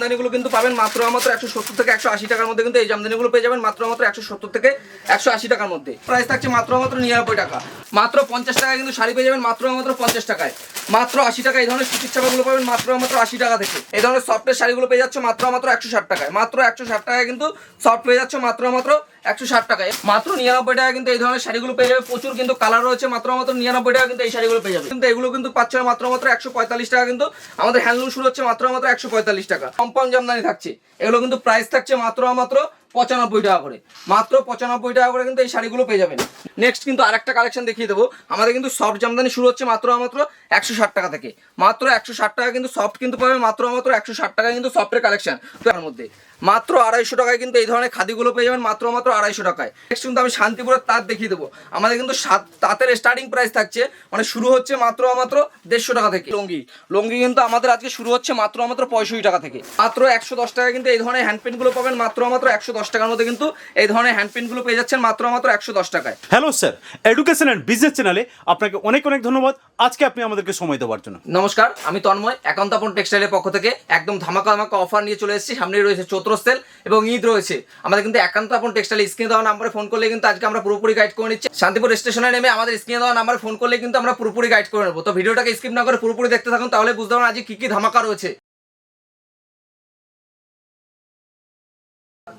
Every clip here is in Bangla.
জামদানিগুলো কিন্তু পাবেন মাত্র মাত্র একশো সত্তর থেকে একশো আশি টাকার মধ্যে কিন্তু এই জামদানিগুলো পেয়ে যাবেন মাত্র মাত্র একশো সত্তর থেকে একশো আশি টাকার মধ্যে। প্রাইস থাকছে মাত্র মাত্র নিরানব্বই টাকা। মাত্র পঞ্চাশ টাকায় কিন্তু শাড়ি পেয়ে যাবেন মাত্র মাত্র পঞ্চাশ টাকায়। মাত্র আশি টাকা এই ধরনের সুতির ছাপাগুলো পাবেন মাত্র মাত্র আশি টাকা থেকে। এই ধরনের সফটের শাড়িগুলো পেয়ে যাচ্ছে মাত্র মাত্র একশো ষাট টাকায়। মাত্র একশো ষাট টাকায় কিন্তু সফট পেয়ে যাচ্ছে মাত্র মাত্র একশো ষাট টাকায় মাত্র নিরানব্বই টাকা কিন্তু এই ধরনের শাড়িগুলো পেয়ে যাবে। প্রচুর কিন্তু কালার রয়েছে, মাত্র মাত্র নিরানব্বই টাকা কিন্তু এই শাড়িগুলো পেয়ে যাবে। কিন্তু এগুলো কিন্তু পাচ্ছে মাত্র মাত্র একশো পঁয়তাল্লিশ টাকা কিন্তু আমাদের হ্যান্ডলুম শুরু হচ্ছে, মাত্র মাত্র একশো পঁয়তাল্লিশ টাকা। কম্পাউন্ড জামদানি থাকছে। এগুলো কিন্তু প্রাইস থাকছে মাত্র মাত্র পঁচানব্বই টাকা করে। মাত্র পঁচানব্বই টাকা করে কিন্তু এই শাড়িগুলো পেয়ে যাবেন। নেক্সট কিন্তু আরেকটা কালেকশন দেখিয়ে দেবো। আমাদের কিন্তু সফট জামদানি শুরু হচ্ছে মাত্র মাত্র একশো ষাট টাকা থেকে। মাত্র একশো ষাট টাকা কিন্তু সফট কিন্তু পাবে, মাত্র মাত্র একশো ষাট টাকা কিন্তু সফটের কালেকশন তার মধ্যে মাত্র আড়াইশো টাকায় কিন্তু এই ধরনের খাদিগুলো পেয়ে যাবেন মাত্র মাত্র আড়াইশো টাকায়। নেক্সট কিন্তু আমি শান্তিপুরের তাঁত দেখিয়ে দেবো। আমাদের কিন্তু সাত তাঁতের স্টার্টিং প্রাইস থাকছে মানে শুরু হচ্ছে মাত্র মাত্র দেড়শো টাকা থেকে। লঙ্গি। লঙ্গি কিন্তু আমাদের আজকে শুরু হচ্ছে মাত্র মাত্র পঁয়ষট্টি টাকা থেকে। মাত্র একশো দশ টাকা কিন্তু এই ধরনের হ্যান্ড পেনগুলো পাবেন মাত্র মাত্র একশো দশ টাকার মধ্যে কিন্তু এই ধরনের হ্যান্ড পেনগুলো পেয়ে যাচ্ছেন মাত্র মাত্র একশো দশ টাকায়। Hello sir education and business চ্যানেলে আপনাকে অনেক অনেক ধন্যবাদ। আজকে আপনি আমাদেরকে সময় দেওয়ার জন্য। নমস্কার আমি তন্ময় একান্তাপন টেক্সটাইলের পক্ষ থেকে একদম ধামাকা ধামাকা অফার নিয়ে চলে এসেছি। সামনেই রয়েছে সেল এবং ঈদ রয়েছে। আমাদের কিন্তু একান্ত আপন টেক্সটাইল স্ক্রিনে দেওয়া নাম্বারে ফোন করলে কিন্তু আজকে আমরা পুরোপুরি গাইড করে নিচ্ছি। শান্তিপুর স্টেশনে নেমে আমাদের স্ক্রিনে দেওয়া নাম্বারে ফোন করলে কিন্তু আমরা পুরোপুরি গাইড করে নেব। তো ভিডিওটাকে স্কিপ না করে পুরোপুরি দেখতে থাকুন, তাহলে বুঝতে পারবেন আজকে কি কি ধামাকা রয়েছে।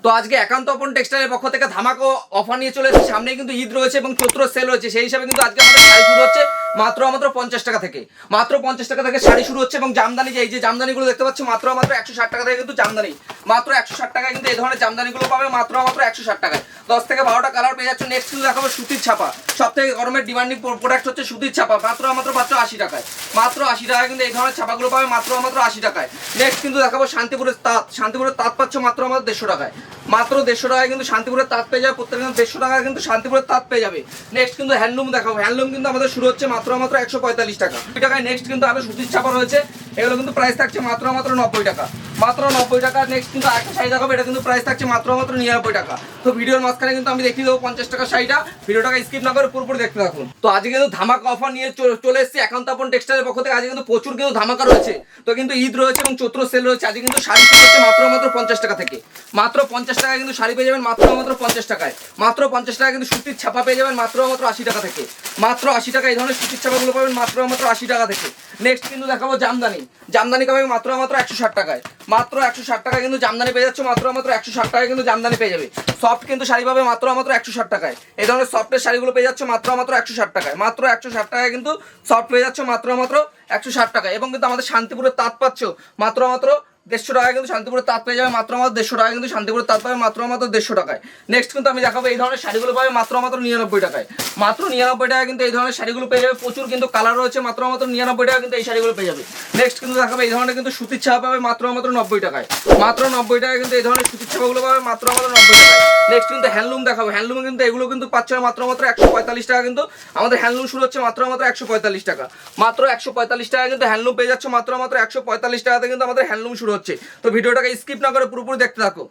তো আজকে একান্ত অপন টেক্সটাইলের পক্ষ থেকে ধামাকো অফার নিয়ে চলে এসেছে। সামনে কিন্তু ঈদ রয়েছে এবং চৈত্র সেল রয়েছে। সেই হিসাবে কিন্তু আজকে আমাদের শাড়ি শুরু হচ্ছে মাত্র মাত্র পঞ্চাশ টাকা থেকে। মাত্র পঞ্চাশ টাকা থেকে শাড়ি শুরু হচ্ছে এবং জামদানি এই যে জামদানিগুলো দেখতে পাচ্ছি, মাত্র মাত্র একশো ষাট টাকা থেকে কিন্তু জামদানি। মাত্র একশো ষাট টাকায় কিন্তু এই ধরনের জামদানিগুলো পাবে, মাত্র মাত্র একশো ষাট টাকায়। দশ থেকে বারোটা কালার পেয়ে যাচ্ছে। নেক্সট কিন্তু দেখাবো সুতির ছাপা। সব থেকে গরমের ডিমান্ডিং প্রোডাক্ট হচ্ছে সুতির ছাপা। মাত্র মাত্র মাত্র আশি টাকায়। মাত্র আশি টাকায় কিন্তু এই ধরনের ছাপাগুলো পাবে, মাত্র মাত্র আশি টাকায়। নেক্সট কিন্তু দেখাবো শান্তিপুরের তাঁত। শান্তিপুরের তাঁত পাচ্ছ মাত্র মাত্র দেড়শো টাকায়। মাত্র দেড়শো টাকায় কিন্তু শান্তিপুরের তাঁত পেয়ে যাবে, প্রত্যেক দেড়শো টাকা কিন্তু শান্তিপুরের তাঁত পেয়ে যাবে। নেক্সট কিন্তু হ্যান্ডলুম দেখাবো। হ্যান্ডলুম কিন্তু আমাদের শুরু হচ্ছে মাত্র মাত্র একশো পঁয়তাল্লিশ টাকা। টাকায় নেক্সট কিন্তু আরও সুতির ছাপা রয়েছে। এগুলো কিন্তু প্রাইস থাকছে মাত্র মাত্র নব্বই টাকা। মাত্র নব্বই টাকা। নেক্সট কিন্তু আরেকটা শাড়ি দেখাবো, এটা কিন্তু প্রাইস থাকছে মাত্র মাত্র নিরানব্বই টাকা। তো ভিডিওর মাঝখানে কিন্তু আমি দেখিয়ে দেবো পঞ্চাশ টাকা শাড়িটা ভিডিওটাকে স্কিপ না করে পুরোপুরি দেখতে থাকুন। তো আজকে কিন্তু ধামাকা অফার নিয়ে চলে এসেছি একান্তাপন টেক্সটাইলের পক্ষ থেকে। আজকে কিন্তু প্রচুর কিন্তু ধামাকা রয়েছে। তো কিন্তু ঈদ রয়েছে এবং চৈত্র সেল রয়েছে। আজকে কিন্তু শাড়ি হচ্ছে মাত্র মাত্র পঞ্চাশ টাকা থেকে। মাত্র পঞ্চাশ টাকায় কিন্তু শাড়ি পেয়ে যাবেন মাত্র মাত্র পঞ্চাশ টাকায়। মাত্র পঞ্চাশ টাকা কিন্তু সুতির ছাপা পেয়ে যাবেন মাত্র মাত্র আশি টাকা থেকে। মাত্র আশি টাকা এই ধরনের সুতির ছাপাগুলো পাবেন মাত্র মাত্র আশি টাকা থেকে। নেক্সট কিন্তু দেখাবো জামদানি। জামদানি পাবে মাত্র মাত্র একশো ষাট টাকায়। মাত্র একশো ষাট টাকায় কিন্তু জামদানি পেয়ে যাচ্ছে, মাত্র মাত্র একশো ষাট টাকায় কিন্তু জামদানি পেয়ে যাবে। সফট কিন্তু শাড়ি পাবে মাত্র মাত্র একশো ষাট টাকায়। এই ধরনের সফটের শাড়িগুলো পেয়ে যাচ্ছে মাত্র মাত্র একশো ষাট টাকায়। মাত্র একশো ষাট টাকায় কিন্তু সফট পেয়ে যাচ্ছে মাত্র মাত্র একশো ষাট টাকায়। এবং কিন্তু আমাদের শান্তিপুরের তাঁত পাচ্ছ মাত্র মাত্র দেড়শো টাকায় কিন্তু শান্তিপুরের তাঁত পেয়ে যাবে মাত্র মাত্র দেড়শো টাকায় কিন্তু শান্তিপুরের তাঁত পাবে মাত্র মাত্র দেড়শো টাকায়। নেক্সট কিন্তু আমি দেখাবো এই ধরনের শাড়িগুলো পাবে মাত্র মাত্র নিরানব্বই টাকায়। মাত্র নিরানব্বই টাকা কিন্তু এই ধরনের শাড়িগুলো পেয়ে যাবে। প্রচুর কিন্তু কালার রয়েছে, মাত্র মাত্র নিরানব্বই টাকা কিন্তু এই শাড়িগুলো পেয়ে যাবে। নেক্সট কিন্তু দেখাবো এই ধরনের কিন্তু সুতির ছাপা পাবে মাত্র মাত্র নব্বই টাকায়। মাত্র নব্বই টাকা কিন্তু এই ধরনের সুতির ছাপাগুলো পাবে মাত্র মাত্র নব্বই টাকায়। নেক্সট কিন্তু হ্যান্ডলুম দেখাবো। হ্যান্ডলুম কিন্তু এগুলো কিন্তু পাচ্ছে মাত্র মাত্র একশো পঁয়তাল্লিশ টাকা কিন্তু আমাদের হ্যান্ডলুম শুরু হচ্ছে মাত্র মাত্র একশো পঁয়তাল্লিশ টাকা। মাত্র একশো পঁয়তাল্লিশ টাকা কিন্তু হ্যান্ডলুম পেয়ে যাচ্ছে, মাত্র মাত্র একশো পঁয়তাল্লিশ টাকাতে কিন্তু আমাদের হ্যান্ডলুম শুরু হচ্ছে। তো ভিডিওটাকে স্কিপ না করে পুরোপুরি দেখতে থাকো।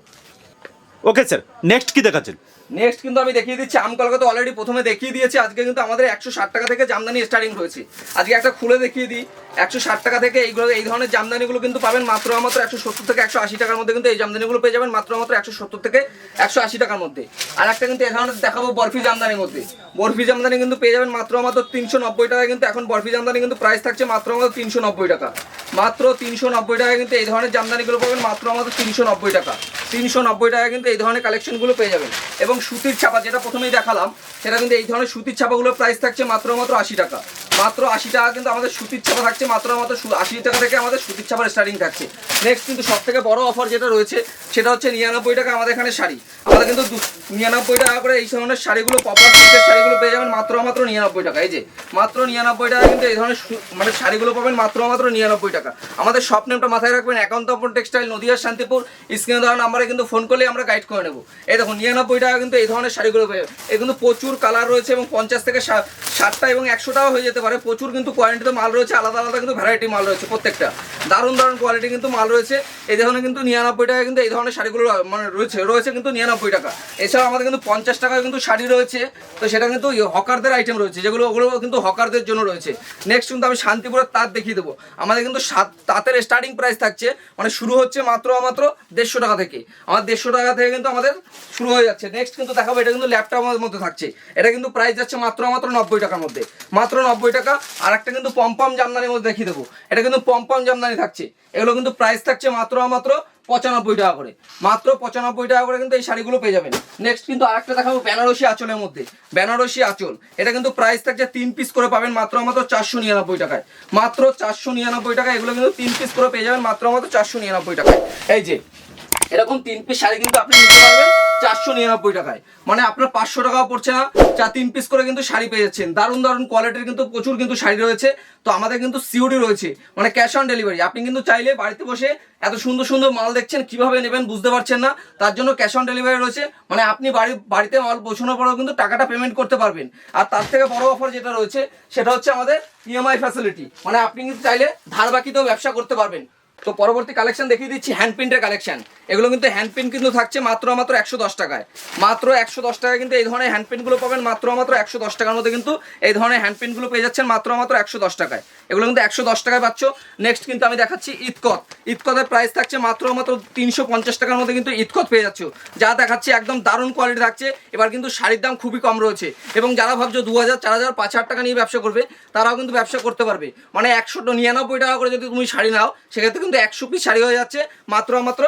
ওকে স্যার নেক্সট কি দেখাচ্ছেন? নেক্সট কিন্তু আমি দেখিয়ে দিচ্ছি, আম কলকাতা অলরেডি প্রথমে দেখিয়ে দিয়েছি, আজকে কিন্তু আমাদের একশো ষাট টাকা থেকে জামদানি স্টার্টিং হয়েছে। আজকে একটা খুলে দেখিয়ে দিই, একশো ষাট টাকা থেকে এইগুলো, এই ধরনের জামদানিগুলো কিন্তু পাবেন মাত্র মাত্র একশো সত্তর থেকে একশো আশি টাকার মধ্যে কিন্তু এই জামদানিগুলো পেয়ে যাবেন মাত্র মাত্র একশো সত্তর থেকে একশো আশি টাকার মধ্যে। আর একটা কিন্তু এই ধরনের দেখাবো বরফি জামদানির মধ্যে। বরফি জামদানি কিন্তু পেয়ে যাবেন মাত্র মাত্র তিনশো নব্বই টাকা কিন্তু এখন বরফি জামদানি কিন্তু প্রাইস থাকছে মাত্র মাত্র তিনশো নব্বই টাকা। মাত্র তিনশো নব্বই টাকা কিন্তু এই ধরনের জামদানিগুলো পাবেন মাত্র মাত্র তিনশো নব্বই টাকা। তিনশো নব্বই টাকা কিন্তু এই ধরনের কালেকশনগুলো পেয়ে যাবেন। এবং সুতির ছাপা, যেটা প্রথমেই দেখালাম, সেটা কিন্তু এই ধরনের সুতির ছাপাগুলোর প্রাইস থাকছে মাত্র মাত্র আশি টাকা। মাত্র আশি টাকা কিন্তু আমাদের সুতির ছাপা থাকছে, মাত্র মাত্র আশি টাকা থেকে আমাদের সুতির ছাপার স্টার্টিং থাকছে। নেক্সট কিন্তু সব থেকে বড় অফার যেটা রয়েছে, সেটা হচ্ছে নিরানব্বই টাকা আমাদের এখানে শাড়ি। আমাদের কিন্তু নিরানব্বই টাকা করে এই ধরনের শাড়িগুলো পপার সিল্কের শাড়িগুলো পেয়ে যাবেন মাত্র মাত্র নিরানব্বই টাকা। এই যে, মাত্র নিরানব্বই টাকা কিন্তু এই ধরনের মানে শাড়িগুলো পাবেন মাত্র মাত্র নিরানব্বই টাকা। আমাদের সব নেমটা মাথায় রাখবেন একান্ত টেক্সটাইল নদিয়া, শান্তিপুর। স্ক্রিনে দেওয়া নাম্বারে কিন্তু ফোন করলে আমরা গাইড করে নেব। এই দেখুন, নিরানব্বই টাকা কিন্তু এই ধরনের শাড়িগুলো পেয়ে। এর কিন্তু প্রচুর কালার রয়েছে এবং পঞ্চাশ থেকে ষাটটা এবং একশোটাও হয়ে যেতে পারে। পারে প্রচুর কিন্তু কোয়ালিটিতে মাল রয়েছে, আলাদা আলাদা কিন্তু ভ্যারাইটি মাল রয়েছে প্রত্যেকটা। দারুণ দারুণ কোয়ালিটি কিন্তু মাল রয়েছে। এই ধরনের কিন্তু নিরানব্বই টাকা কিন্তু এই ধরনের শাড়িগুলো মানে রয়েছে রয়েছে কিন্তু নিরানব্বই টাকা। এছাড়া আমাদের কিন্তু পঞ্চাশ টাকায় কিন্তু শাড়ি রয়েছে। তো সেটা কিন্তু হকারদের আইটেম রয়েছে, যেগুলো, ওগুলো কিন্তু হকারদের জন্য রয়েছে। নেক্সট কিন্তু আমি শান্তিপুরের তাঁত দেখিয়ে দেবো। আমাদের কিন্তু সাত, তাঁতের স্টার্টিং প্রাইস থাকছে মানে শুরু হচ্ছে মাত্র মাত্র দেড়শো টাকা থেকে। আমার দেড়শো টাকা থেকে কিন্তু আমাদের শুরু হয়ে যাচ্ছে। নেক্সট কিন্তু দেখাবো, এটা কিন্তু ল্যাপটপের মধ্যে থাকছে। এটা কিন্তু প্রাইস যাচ্ছে মাত্র মাত্র নব্বই টাকার মধ্যে। মাত্র নব্বই টাকা আর একটা কিন্তু পম্পম জামদানির মধ্যে দেখিয়ে দেবো। এটা কিন্তু পম্পম জামদানি থাকছে। এগুলো কিন্তু প্রাইস থাকছে মাত্র মাত্র পঁচানব্বই টাকা করে। মাত্র পঁচানব্বই টাকা করে কিন্তু এই শাড়িগুলো পেয়ে যাবেন। নেক্সট কিন্তু আরেকটা দেখাবো বেনারসি আঁচলের মধ্যে। বেনারসি আঁচল। এটা কিন্তু প্রাইস থাকছে তিন পিস করে পাবেন মাত্র মাত্র চারশো নিরানব্বই টাকায়। মাত্র চারশো নিরানব্বই টাকা এগুলো কিন্তু তিন পিস করে পেয়ে যাবেন মাত্র মাত্র চারশো নিরানব্বই টাকায়। এই যে এরকম তিন পিস শাড়ি কিন্তু আপনি নিতে পারবেন চারশো নিরানব্বই টাকায়। মানে আপনার পাঁচশো টাকাও পড়ছে না, চা তিন পিস করে কিন্তু শাড়ি পেয়ে যাচ্ছেন। দারুণ দারুণ কোয়ালিটির কিন্তু প্রচুর কিন্তু শাড়ি রয়েছে। তো আমাদের কিন্তু সিওডি রয়েছে মানে ক্যাশ অন ডেলিভারি আপনি কিন্তু চাইলে বাড়িতে বসে এত সুন্দর সুন্দর মাল দেখছেন, কীভাবে নেবেন বুঝতে পারছেন না, তার জন্য ক্যাশ অন ডেলিভারি রয়েছে। মানে আপনি বাড়ি, বাড়িতে মাল পৌঁছানোর পরেও কিন্তু টাকাটা পেমেন্ট করতে পারবেন। আর তার থেকে বড় অফার যেটা রয়েছে, সেটা হচ্ছে আমাদের ইএমআই ফ্যাসিলিটি মানে আপনি কিন্তু চাইলে ধার বাকিতেও ব্যবসা করতে পারবেন। তো পরবর্তী কালেকশন দেখিয়ে দিচ্ছি হ্যান্ড প্রিন্টের কালেকশন এগুলো কিন্তু হ্যান্ড প্রিন্ট কিন্তু থাকছে মাত্র মাত্র একশো দশ টাকায়। মাত্র একশো দশ টাকায় কিন্তু এই ধরনের হ্যান্ড প্রিন্টগুলো পাবেন মাত্র মাত্র একশো দশ টাকার মধ্যে কিন্তু এই ধরনের হ্যান্ড প্রিন্টগুলো পেয়ে যাচ্ছেন মাত্র মাত্র একশো দশ টাকায়। এগুলো কিন্তু একশো দশ টাকায় পাচ্ছ। নেক্সট কিন্তু আমি দেখাচ্ছি ইতকত ইতকতের প্রাইস থাকছে মাত্র মাত্র তিনশো পঞ্চাশ টাকার মধ্যে কিন্তু ইতকত পেয়ে যাচ্ছ। যা দেখাচ্ছি একদম দারুণ কোয়ালিটি থাকছে। এবার কিন্তু শাড়ির দাম খুবই কম রয়েছে। এবং যারা ভাবছ দু হাজার, চার হাজার, পাঁচ হাজার টাকা নিয়ে ব্যবসা করবে, তারাও কিন্তু ব্যবসা করতে পারবে। মানে একশো নিরানব্বই টাকা করে যদি তুমি শাড়ি নাও, সেক্ষেত্রে কিন্তু একশো পিস শাড়ি হয়ে যাচ্ছে। মাত্র মাত্র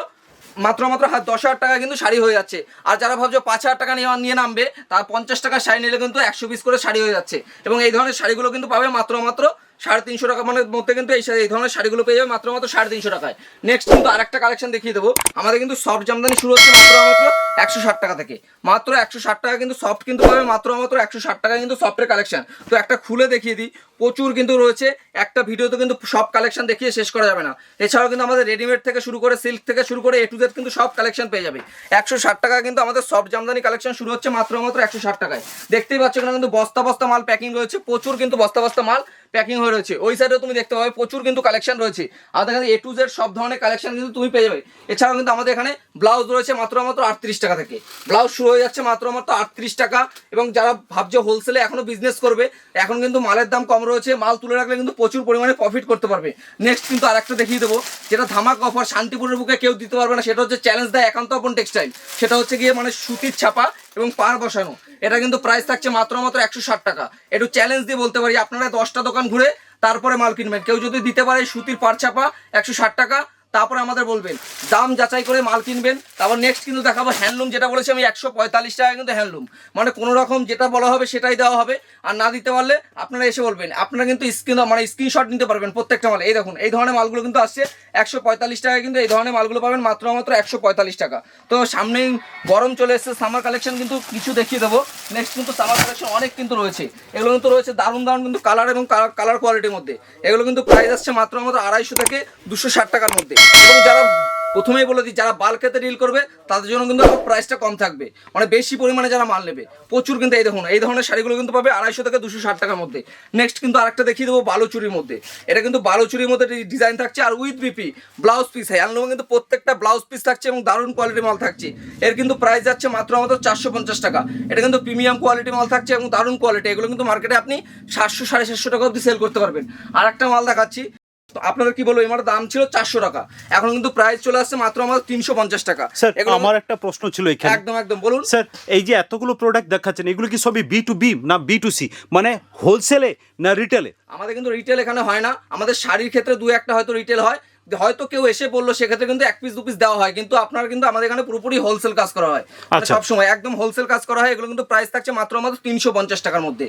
মাত্র মাত্র হাত দশ হাজার টাকা কিন্তু শাড়ি হয়ে যাচ্ছে। আর যারা ভাবছ পাঁচ হাজার টাকা নিয়ে নিয়ে নামবে, তার পঞ্চাশ টাকা শাড়ি নিলে কিন্তু একশো পিস করে শাড়ি হয়ে যাচ্ছে। এবং এই ধরনের শাড়িগুলো কিন্তু পাবে মাত্র মাত্র সাড়ে তিনশো টাকা মানে মধ্যে কিন্তু এই এই ধরনের শাড়িগুলো পেয়ে যাবে মাত্র মাত্র সাড়ে তিনশো টাকায়। নেক্সট কিন্তু আরেকটা কালেকশন দেখিয়ে দেবো। আমাদের কিন্তু সফট জামদানি শুরু হচ্ছে মাত্র মাত্র একশো ষাট টাকা থেকে। মাত্র একশো ষাট টাকা কিন্তু সফট কিন্তু পাবে, মাত্র মাত্র একশো ষাট টাকা কিন্তু সফটের কালেকশন তো একটা খুলে দেখিয়ে দিই, প্রচুর কিন্তু রয়েছে। একটা ভিডিওতে কিন্তু সব কালেকশন দেখিয়ে শেষ করা যাবে না। এছাড়াও কিন্তু আমাদের রেডিমেড থেকে শুরু করে সিল্ক থেকে শুরু করে এ টু জেড কিন্তু সব কালেকশন পেয়ে যাবে। একশো ষাট টাকা কিন্তু আমাদের সব জামদানি কালেকশন শুরু হচ্ছে মাত্র মাত্র একশো ষাট টাকায়। দেখতেই পাচ্ছ এখানে কিন্তু বস্তা বস্তা মাল প্যাকিং রয়েছে। প্রচুর কিন্তু বস্তা বস্তা মাল প্যাকিং হয়ে রয়েছে। ওই সাইডেও তুমি দেখতে পাবে প্রচুর কিন্তু কালেকশন রয়েছে। আমাদের এখানে এ টু জেড সব ধরনের কালেকশন কিন্তু তুমি পেয়ে যাবে। এছাড়াও কিন্তু আমাদের এখানে ব্লাউজ রয়েছে মাত্র মাত্র আটত্রিশ টাকা থেকে। ব্লাউজ শুরু হয়ে যাচ্ছে মাত্র মাত্র আটত্রিশ টাকা এবং যারা ভাবছে হোলসেলে এখনও বিজনেস করবে, এখন কিন্তু মালের দাম কম রয়েছে। মাল তুলে রাখলে কিন্তু প্রচুর পরিমাণে প্রফিট করতে পারবে। নেক্সট কিন্তু আরেকটা দেখিয়ে দেবো, যেটা ধামাক অফার শান্তিপুরের বুকে কেউ দিতে পারবে না। সেটা হচ্ছে চ্যালেঞ্জ দেয় একান্ত আপন টেক্সটাইল সেটা হচ্ছে গিয়ে মানে সুতির ছাপা। এবং পার বসানো। এটা কিন্তু প্রাইস থাকছে মাত্র মাত্র একশো ষাট টাকা। একটু চ্যালেঞ্জ দিয়ে বলতে পারি, আপনারা দশটা দোকান ঘুরে তারপরে মাল কিনবেন। কেউ যদি দিতে পারে সুতির পার ছাপা একশো ষাট টাকা তারপরে আমাদের বলবেন, দাম যাচাই করে মাল কিনবেন, তারপর নেক্সট কিন্তু দেখাবো হ্যান্ডলুম যেটা বলেছি আমি একশো পঁয়তাল্লিশ টাকা কিন্তু হ্যান্ডলুম মানে কোনো রকম যেটা বলা হবে সেটাই দেওয়া হবে, আর না দিতে পারলে আপনারা এসে বলবেন, আপনারা কিন্তু স্ক্রিন মানে স্ক্রিনশট নিতে পারবেন প্রত্যেকটা মাল। এই দেখুন, এই ধরনের মালগুলো কিন্তু আসছে, একশো পঁয়তাল্লিশ টাকায় কিন্তু এই ধরনের মালগুলো পাবেন মাত্র মাত্র একশো পঁয়তাল্লিশ টাকা। তো সামনেই গরম চলে এসেছে সামার কালেকশন কিন্তু কিছু দেখিয়ে দেবো। নেক্সট কিন্তু সামার কালেকশন অনেক কিন্তু রয়েছে। এগুলো কিন্তু রয়েছে দারুণ দারুণ কিন্তু কালার এবং কালার কোয়ালিটির মধ্যে। এগুলো কিন্তু প্রাইস আসছে মাত্র মাত্র আড়াইশো থেকে দুশো ষাট টাকার মধ্যে। এবং যারা প্রথমেই বলে দিই, যারা বাল্কেতে ডিল করবে, তাদের জন্য কিন্তু প্রাইসটা কম থাকবে। মানে বেশি পরিমাণে যারা মাল নেবে, প্রচুর কিন্তু এই দেখুন, এই ধরনের শাড়িগুলো কিন্তু পাবে আড়াইশো থেকে দুশো ষাট টাকার মধ্যে। নেক্সট কিন্তু আরেকটা দেখিয়ে দেবো বালুচুরির মধ্যে। এটা কিন্তু বালুচুরির মধ্যে ডিজাইন থাকছে, আর উইথ বিপি ব্লাউজ পিস হয় হ্যান্ডলুমে কিন্তু প্রত্যেকটা ব্লাউজ পিস থাকছে এবং দারুণ কোয়ালিটি মাল থাকছে। এর কিন্তু প্রাইস যাচ্ছে মাত্র মাত্র চারশো পঞ্চাশ টাকা। এটা কিন্তু প্রিমিয়াম কোয়ালিটি মাল থাকছে এবং দারুণ কোয়ালিটি এগুলো কিন্তু মার্কেটে আপনি সাতশো, সাড়ে সাতশো টাকা অবধি সেল করতে পারবেন। আর একটা মাল দেখাচ্ছি তো আপনাদের কি বলব এমার দাম ছিল চারশো টাকা। এখন কিন্তু প্রাইস চলে আসছে মাত্র আমার তিনশো পঞ্চাশ টাকা। স্যার আমার একটা প্রশ্ন ছিল এখানে। একদম একদম বলুন। স্যার এই যে এতগুলো প্রোডাক্ট দেখাচ্ছেন এগুলো কি সবই বি টু বি না বি টু সি মানে হোলসেলে না রিটেলে আমাদের কিন্তু রিটেল এখানে হয় না। আমাদের শাড়ির ক্ষেত্রে দু একটা হয়তো রিটেল হয়। হয়তো কেউ এসে বলল সেক্ষেত্রে কিন্তু এক পিস দু পিস দেওয়া হয়। কিন্তু আপনার কিন্তু আমাদের এখানে পুরোপুরি হোলসেল কাজ করা হয়। আচ্ছা। সব সময় একদম হোলসেল কাজ করা হয় এগুলো কিন্তু প্রাইস থাকছে মাত্র মাত্র তিনশো পঞ্চাশ টাকার মধ্যে।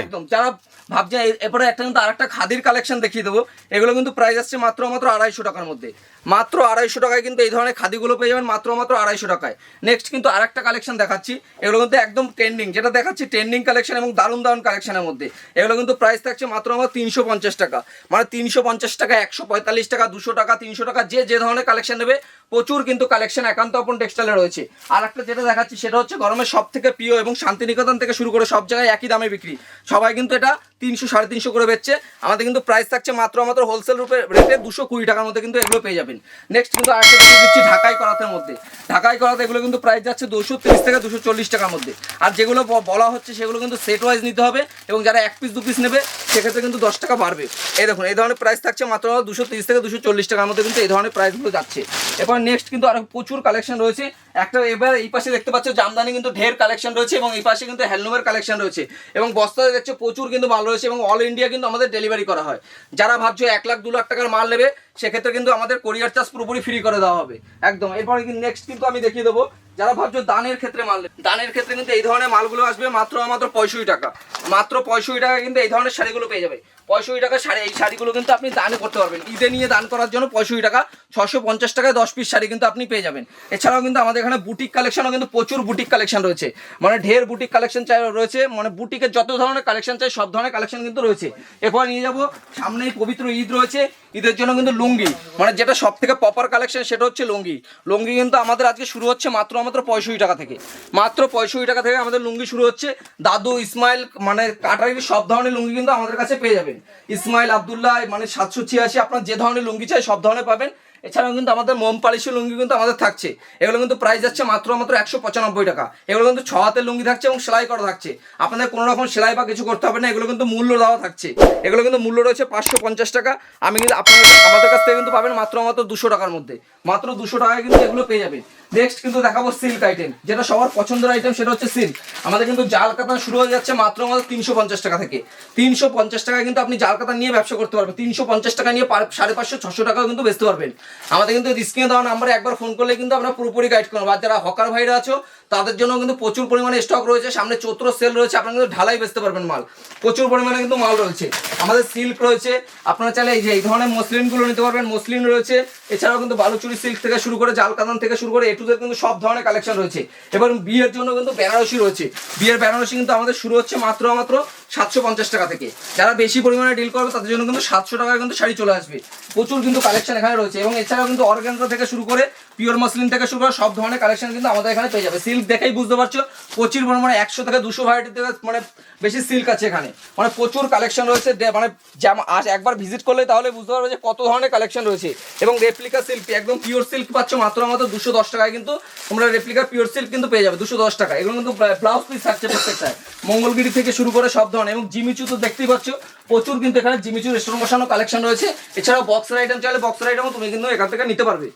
একদম। যারা ভাবছে এরপরে একটা কিন্তু আরেকটা খাদির কালেকশন দেখিয়ে দেবো এগুলো কিন্তু প্রাইস আসছে মাত্র মাত্র আড়াইশো টাকার মধ্যে। মাত্র আড়াইশো টাকায় কিন্তু এই ধরনের খাদিগুলো পেয়ে যাবেন মাত্র মাত্র আড়াইশো টাকায়। নেক্সট কিন্তু আরেকটা কালেকশন দেখাচ্ছি এগুলো কিন্তু একদম ট্রেন্ডিং যেটা দেখাচ্ছি ট্রেন্ডিং কালেকশন এবং দারুণ দারুণ কালেকশনের মধ্যে। এগুলো কিন্তু প্রাইস থাকছে মাত্র আমার তিনশো পঞ্চাশ টাকা। মানে তিনশো পঞ্চাশ টাকা একশো পঁয়তাল্লিশ টাকা দুশো টাকা তিনশো টাকা যে যে ধরনের কালেকশন নেবে প্রচুর কিন্তু কালেকশন একান্ত আপন টেক্সটাইলে রয়েছে। আর একটা যেটা দেখাচ্ছি সেটা হচ্ছে গরমের সব থেকে প্রিয় এবং শান্তিনিকেতন থেকে শুরু করে সব জায়গায় একই দামে বিক্রি। সবাই কিন্তু এটা তিনশো, সাড়ে তিনশো করে বেচছে। আমাদের কিন্তু প্রাইস থাকছে মাত্র মাত্র হোলসেল রূপে রেটে দুশো কুড়ি টাকার মধ্যে কিন্তু এগুলো পেয়ে যাবেন। নেক্সট কিন্তু আরেকটা দিচ্ছি ঢাকাই করাতের মধ্যে। ঢাকাই করাতে এগুলো কিন্তু প্রাইস যাচ্ছে দুশো তিরিশ থেকে দুশো চল্লিশ টাকার মধ্যে। আর যেগুলো বলা হচ্ছে সেগুলো কিন্তু সেট ওয়াইজ নিতে হবে এবং যারা এক পিস দু পিস নেবে, সেক্ষেত্রে কিন্তু দশ টাকা বাড়বে। এই দেখুন, এই ধরনের প্রাইস থাকছে মাত্র দুশো তিরিশ থেকে দুশো চল্লিশ টাকার মধ্যে কিন্তু এই ধরনের প্রাইসগুলো যাচ্ছে। এবার নেক্সট কিন্তু আরও প্রচুর কালেকশন রয়েছে। একটা এবার এই পাশে দেখতে পাচ্ছ, জামদানি কিন্তু ঢের কালেকশন রয়েছে এবং এই পাশে কিন্তু হ্যান্ডলুমের কালেকশন রয়েছে এবং বস্তাতে দেখছ প্রচুর কিন্তু মাল রয়েছে এবং অল ইন্ডিয়া কিন্তু আমাদের ডেলিভারি করা হয়। যারা ভাবছ এক লাখ, দু লাখ টাকার মাল নেবে, সেক্ষেত্রে কিন্তু আমাদের কোরিয়ার চার্জ পুরোপুরি ফ্রি করে দেওয়া হবে। একদম। এরপরে কিন্তু নেক্সট কিন্তু আমি দেখিয়ে দেবো। যারা ভাবছ দানের ক্ষেত্রে মাল দানের ক্ষেত্রে কিন্তু এই ধরনের মালগুলো আসবে মাত্র মাত্র পঁয়ষট্টি টাকা। মাত্র পঁয়ষট্টি টাকা কিন্তু এই ধরনের শাড়িগুলো পেয়ে যাবে। পঁয়ষট্টি টাকা শাড়ি, এই শাড়িগুলো কিন্তু আপনি দান করতে পারবেন। ঈদে নিয়ে দান করার জন্য পঁয়ষট্টি টাকা ছশো পঞ্চাশ টাকায় দশ পিস শাড়ি কিন্তু আপনি পেয়ে যাবেন। এছাড়াও কিন্তু আমাদের এখানে বুটিক কালেকশনও কিন্তু প্রচুর বুটিক কালেকশন রয়েছে। মানে ঢের বুটিক কালেকশন চাই রয়েছে মানে বুটিকের যত ধরনের কালেকশন চাই, সব ধরনের কালেকশন কিন্তু রয়েছে। এরপর নিয়ে যাব, সামনেই পবিত্র ঈদ রয়েছে। ঈদের জন্য কিন্তু লুঙ্গি মানে যেটা সব থেকে পপার কালেকশন সেটা হচ্ছে লুঙ্গি। লুঙ্গি কিন্তু আমাদের আজকে শুরু হচ্ছে মাত্র মাত্র পঁয়ষট্টি টাকা থেকে। মাত্র পঁয়ষট্টি টাকা থেকে আমাদের লুঙ্গি শুরু হচ্ছে। দাদু, ইসমাইল মানে কাটারি, সব ধরনের লুঙ্গি কিন্তু আমাদের কাছে পেয়ে যাবেন। ইসমাইল, আবদুল্লাহ মানে সাতশো ছিয়াশি, আপনার যে ধরনের লুঙ্গি চাই সব ধরনের পাবেন। এছাড়াও কিন্তু আমাদের মোম পালিশের লুঙ্গি কিন্তু আমাদের থাকছে। এগুলো কিন্তু প্রাইস যাচ্ছে মাত্র মাত্র একশো পঁচানব্বই টাকা। এগুলো কিন্তু ছ হাতের লুঙ্গি থাকছে এবং সেলাই করা থাকছে। আপনাদের কোনো রকম সেলাই বা কিছু করতে হবে না, এগুলো কিন্তু মূল্য দেওয়া থাকছে। এগুলো কিন্তু মূল্য রয়েছে পাঁচশো পঞ্চাশ টাকা। আমি কিন্তু আপনাদের, আমাদের কাছ থেকে কিন্তু পাবেন মাত্র মাত্র দুশো টাকার মধ্যে। মাত্র দুশো টাকায় কিন্তু এগুলো পেয়ে যাবেন। নেক্সট কিন্তু দেখাবো সিল্ক আইটেম যেটা সবার পছন্দের আইটেম সেটা হচ্ছে সিল্ক আমাদের কিন্তু জাল কাতা শুরু হয়ে যাচ্ছে মাত্র মাত্র তিনশো পঞ্চাশ টাকা থেকে। তিনশো পঞ্চাশ টাকায় কিন্তু আপনি জাল কাতা নিয়ে ব্যবসা করতে পারবেন। তিনশো পঞ্চাশ টাকা নিয়ে সাড়ে পাঁচশো, ছশো টাকাও কিন্তু বেচতে পারবেন। আমাদের কিন্তু স্ক্রিনে দেওয়া নাম্বারে একবার ফোন করলে কিন্তু আমরা পুরোপুরি গাইড করব। আর যারা হকার ভাইরা আছো, তাদের জন্য কিন্তু প্রচুর পরিমাণে স্টক রয়েছে। সামনে চৈত্র সেল রয়েছে। আপনারা কিন্তু ঢালাই বেচতে পারবেন মাল। প্রচুর পরিমাণে কিন্তু মাল রয়েছে। আমাদের সিল্ক রয়েছে। আপনারা চাইলে এই যে, এই ধরনের মসলিনগুলো নিতে পারবেন। মসলিন রয়েছে। এছাড়াও কিন্তু বালুচুরি সিল্ক থেকে শুরু করে, জাল কাতান থেকে শুরু করে এটুদের কিন্তু সব ধরনের কালেকশন রয়েছে। এবং বিয়ের জন্য কিন্তু বেনারসি রয়েছে। বিয়ের বেনারসি কিন্তু আমাদের শুরু হচ্ছে মাত্র মাত্র সাতশো পঞ্চাশ টাকা থেকে। যারা বেশি পরিমাণে ডিল করবে, তাদের জন্য কিন্তু সাতশো টাকায় কিন্তু শাড়ি চলে আসবে। প্রচুর কিন্তু কালেকশন এখানে রয়েছে। এবং এছাড়াও কিন্তু অর্গ্যানজা থেকে শুরু করে পিওর মসলিন থেকে শুরু করে সব ধরনের কালেকশন কিন্তু আমাদের এখানে পেয়ে যাবে। সিল্ক দেখেই বুঝতে পারছ, প্রচুর পরিমাণে একশো থেকে দুশো ভ্যারাইটি মানে বেশি সিল্ক আছে এখানে। মানে প্রচুর কালেকশন রয়েছে মানে যেমন আজ একবার ভিজিট করলে তাহলে বুঝতে পারবে যে কত ধরনের কালেকশন রয়েছে। এবং রেপ্লিকা সিল্ক একদম পিওর সিল্ক পাচ্ছ মাত্র মাত্র দুশো দশ টাকায় কিন্তু তোমরা রেপ্লিকা পিওর সিল্ক কিন্তু পেয়ে যাবে, দুশো দশ টাকা এগুলো কিন্তু ব্লাউজ পিস থাকছে প্রত্যেকটায়। মঙ্গলগিরি থেকে শুরু করে সব ধরনের এবং জিমিচু তো দেখতেই পাচ্ছ প্রচুর কিন্তু এখানে জিমিচু রেস্টুরেন্ট বসানো কালেকশন রয়েছে। এছাড়াও বক্সের আইটেম চাইলে বক্সের আইটেমও তুমি কিন্তু এখান থেকে নিতে পারবে।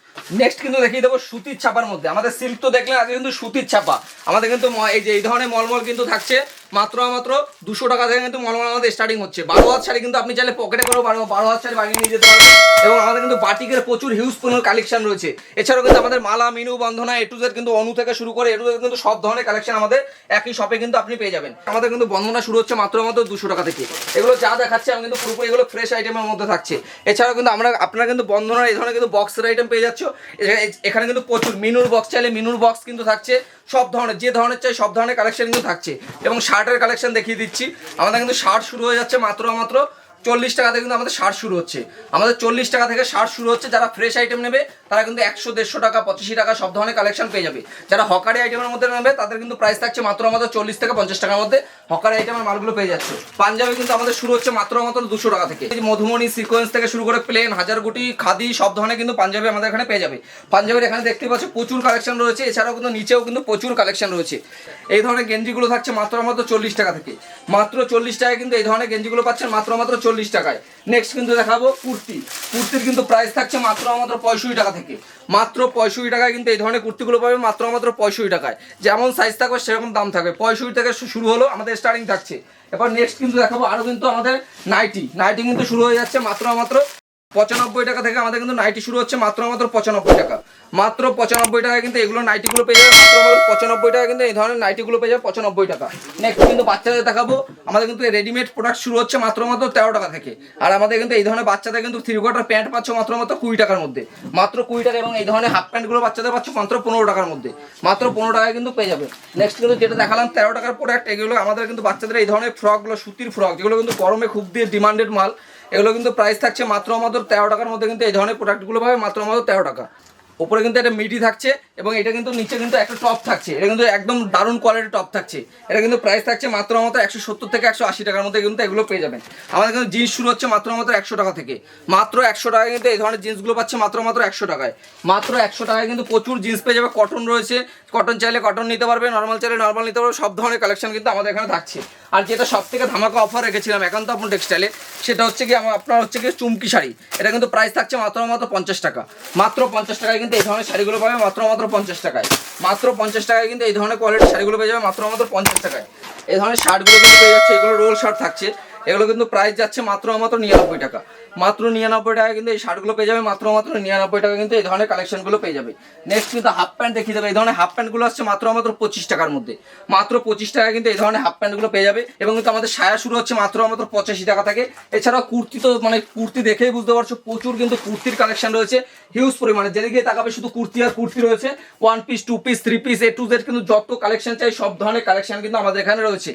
নেক্সট কিন্তু দেখিয়ে দেবো সুতির ছাপার মধ্যে। আমাদের সিল্ক তো দেখলে আগে কিন্তু সুতির ছাপা। আমাদের কিন্তু এই যে এই ধরনের মলমল কিন্তু থাকছে। মাত্র মাত্র দুশো টাকা থেকে কিন্তু মলমল আমাদের স্টার্টিং হচ্ছে। বারো হাত শাড়ি কিন্তু আপনি চাইলে পকেটে করেও বারো বারো হাত শাড়ি বানিয়ে নিয়ে যেতে পারবেন। এবং আমাদের কিন্তু বাটিকের প্রচুর হিউজ পরিমাণ কালেকশন রয়েছে। এছাড়াও কিন্তু আমাদের Mala, Minu Bandana A to Z কিন্তু অনু থেকে শুরু করে এ টু জেড কিন্তু সব ধরনের কালেকশন আমাদের একই শপে কিন্তু আপনি পেয়ে যাবেন। আমাদের কিন্তু বন্ধনা শুরু হচ্ছে মাত্র মাত্র দুশো টাকা থেকে। এগুলো যা দেখাচ্ছে, আমি কিন্তু পুরোপুরি এগুলো ফ্রেশ আইটেমের মধ্যে থাকছে। এছাড়াও কিন্তু আমরা আপনারা কিন্তু বন্ধনার এই ধরনের কিন্তু বক্সের আইটেম পেয়ে যাচ্ছ। এখানে কিন্তু প্রচুর মিনুর বক্স চাইলে মিনুর বক্স কিন্তু থাকছে। সব ধরনের, যে ধরনের চাই সব ধরনের কালেকশন কিন্তু থাকছে। এবং শার্টের কালেকশন দেখিয়ে দিচ্ছি। আমাদের কিন্তু শার্ট শুরু হয়ে যাচ্ছে মাত্র মাত্র চল্লিশ টাকা থেকে কিন্তু আমাদের শার্ট শুরু হচ্ছে। আমাদের চল্লিশ টাকা থেকে শার্ট শুরু হচ্ছে, যারা ফ্রেশ আইটেম নেবে, তারা কিন্তু একশো, দেড়শো টাকা, পঁচাশি টাকা সব ধরনের কালেকশন পেয়ে যাবে। যারা হকারি আইটেমের মধ্যে নেবে, তাদের কিন্তু প্রাইস থাকছে মাত্র আমাদের চল্লিশ থেকে পঞ্চাশ টাকার মধ্যে। হকারি আইটেমের মালগুলো পেয়ে যাচ্ছে। পাঞ্জাবি কিন্তু আমাদের শুরু হচ্ছে মাত্র মাত্র দুশো টাকা থেকে। মধুমণি সিকোয়েন্স থেকে শুরু করে প্লেন হাজারগুটি খাদি, সব ধরনের কিন্তু পাঞ্জাবি আমাদের এখানে পেয়ে যাবে। পাঞ্জাবির এখানে দেখতে পাচ্ছ প্রচুর কালেকশন রয়েছে। এছাড়াও কিন্তু নিচেও কিন্তু প্রচুর কালেকশন রয়েছে। এই ধরনের গেঞ্জিগুলো থাকছে মাত্র মাত্র চল্লিশ টাকা থেকে। মাত্র চল্লিশ টাকায় কিন্তু এই ধরনের গেঞ্জিগুলো পাচ্ছেন মাত্র মাত্র চল্লিশ টাকায়। নেক্সট কিন্তু দেখাবো কুর্তি। কুর্তির কিন্তু প্রাইস থাকছে মাত্র মাত্র পঁয়ষট্টি টাকা থেকে। মাত্র পঁয়ষট্টি টাকায় কিন্তু এই ধরনের কুর্তিগুলো পাবে মাত্র মাত্র পঁয়ষট্টি টাকায়। যেমন সাইজ থাকবে সেরকম দাম থাকবে। পঁয়ষট্টি থেকে শুরু হলো আমাদের স্টার্টিং থাকছে। এবার নেক্সট কিন্তু দেখাবো আরও কিন্তু আমাদের নাইটি। নাইটি কিন্তু শুরু হয়ে যাচ্ছে মাত্র মাত্র পঁচানব্বই টাকা থেকে আমাদের কিন্তু নাইটি শুরু হচ্ছে মাত্র মাত্র পঁচানব্বই টাকা। মাত্র পঁচানব্বই টাকা কিন্তু এগুলো নাইটিগুলো পেয়ে যাবে, মাত্র মাত্র পঁচানব্বই টাকা কিন্তু এই ধরনের নাইটিগুলো পেয়ে যাবে পঁচানব্বই টাকা। নেক্সট কিন্তু বাচ্চাদের দেখাবো, আমাদের কিন্তু রেডিমেড প্রোডাক্ট শুরু হচ্ছে মাত্র মাত্র তেরো টাকা থেকে। আর আমাদের কিন্তু এই ধরনের বাচ্চাদের কিন্তু থ্রি কোয়ার্টার প্যান্ট পাচ্ছ মাত্র মাত্র কুড়ি টাকার মধ্যে। মাত্র কুড়ি টাকা এবং এই ধরনের হাফ প্যান্টগুলো বাচ্চাদের পাচ্ছ মাত্র পনেরো টাকার মধ্যে। মাত্র পনেরো টাকায় কিন্তু পেয়ে যাবে। নেক্সট কিন্তু যেটা দেখালাম, তেরো টাকার প্রোডাক্ট এগুলো আমাদের কিন্তু বাচ্চাদের এই ধরনের ফ্রকগুলো সুতির ফ্রক যেগুলো কিন্তু গরমে খুব দিয়ে ডিমান্ডেড মাল। এগুলো কিন্তু প্রাইস থাকছে মাত্র আমাদের তেরো টাকার মধ্যে কিন্তু এই ধরনের প্রোডাক্টগুলো পাবে মাত্র আমাদের তেরো টাকা। ওপরে কিন্তু একটা মিডি থাকছে এবং এটা কিন্তু নিচে কিন্তু একটা টপ থাকছে। এটা কিন্তু একদম দারুণ কোয়ালিটির টপ থাকছে। এটা কিন্তু প্রাইস থাকছে মাত্র মাত্র একশো সত্তর থেকে একশো আশি টাকার মধ্যে কিন্তু এগুলো পেয়ে যাবেন। আমাদের কিন্তু জিন্স শুরু হচ্ছে মাত্র মাত্র একশো টাকা থেকে। মাত্র একশো টাকায় কিন্তু এই ধরনের জিন্সগুলো পাচ্ছে মাত্র মাত্র একশো টাকায়। মাত্র একশো টাকায় কিন্তু প্রচুর জিন্স পেয়ে যাবে। কটন রয়েছে। কটন চাইলে কটন নিতে পারবে নর্মাল চাইলে নর্মাল নিতে পারবে। সব ধরনের কালেকশন কিন্তু আমাদের এখানে থাকছে। আর যেটা সব থেকে ধামাকা অফার রেখেছিলাম একান্ত আপন টেক্সটাইলে সেটা হচ্ছে কি আপনার হচ্ছে কি চুমকি শাড়ি। এটা কিন্তু প্রাইস থাকছে মাত্র মাত্র পঞ্চাশ টাকা। মাত্র পঞ্চাশ টাকায় কিন্তু এই ধরনের শাড়িগুলো পাবে মাত্র মাত্র পঞ্চাশ টাকায়। মাত্র পঞ্চাশ টাকায় কিন্তু এই ধরনের কোয়ালিটির শাড়িগুলো পেয়ে যাবে মাত্র মাত্র পঞ্চাশ টাকায়। এই ধরনের শার্টগুলো কিন্তু পেয়ে যাচ্ছে, এগুলো রোল শার্ট থাকছে। এগুলো কিন্তু প্রাইস যাচ্ছে মাত্র মাত্র নিরানব্বই টাকা। মাত্র নিরানব্বই টাকা কিন্তু এই শার্টগুলো পেয়ে যাবে, মাত্র মাত্র নিরানব্বই টাকা কিন্তু এই ধরনের কালেকশনগুলো পেয়ে যাবে। নেক্সট কিন্তু হাফ প্যান্ট দেখিয়ে দেবে, এই ধরনের হাফ প্যান্টগুলো আসছে মাত্র মাত্র পঁচিশ টাকার মধ্যে। মাত্র পঁচিশ টাকা কিন্তু এই ধরনের হাফ প্যান্টগুলো পেয়ে যাবে এবং কিন্তু আমাদের সায়া শুরু হচ্ছে মাত্র মাত্র পঁচাশি টাকা থেকে। এছাড়াও কুর্তি তো মানে কুর্তি দেখেই বুঝতে পারছ, প্রচুর কিন্তু কুর্তির কালেকশন রয়েছে হিউজ পরিমাণে। যেদিকে তাকাবে শুধু কুর্তি আর কুর্তি রয়েছে one piece two piece three piece A to Z কিন্তু যত কালেকশন চাই সব ধরনের কালেকশন কিন্তু আমাদের এখানে রয়েছে।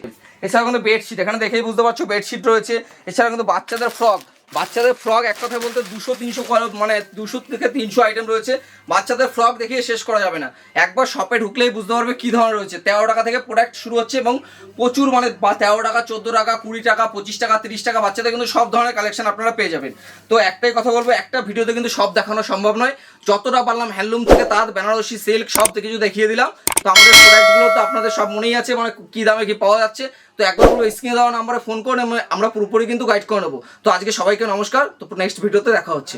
এছাড়া কিন্তু বেডশিট এখানে দেখেই বুঝতে পারছ বেডশিট রয়েছে। এছাড়া কিন্তু বাচ্চাদের ফ্রক বাচ্চাদের ফ্রক এক কথায় বলতে দুশো, তিনশো মানে দুশো থেকে তিনশো আইটেম রয়েছে। বাচ্চাদের ফ্রক দেখিয়ে শেষ করা যাবে না। একবার শপে ঢুকলেই বুঝতে পারবে কী ধরনের রয়েছে। তেরো টাকা থেকে প্রোডাক্ট শুরু হচ্ছে এবং প্রচুর মানে তেরো টাকা, চোদ্দ টাকা, কুড়ি টাকা, পঁচিশ টাকা, তিরিশ টাকা বাচ্চাদের কিন্তু সব ধরনের কালেকশন আপনারা পেয়ে যাবেন। তো একটাই কথা বলব, একটা ভিডিওতে কিন্তু সব দেখানো সম্ভব নয়। যতটা পারলাম হ্যান্ডলুম থেকে তাঁত, বেনারসি সিল্ক সব কিছু দেখিয়ে দিলাম। তো আমাদের প্রোডাক্টগুলো তো আপনাদের সব মনেই আছে মানে কী দামে কি পাওয়া যাচ্ছে। তো একবার পুরো স্ক্রিনে দেওয়া নাম্বারে ফোন করে আমরা পুরোপুরি কিন্তু গাইড করে নেব। তো আজকে সবাইকে নমস্কার, তো নেক্সট ভিডিওতে দেখা হচ্ছে।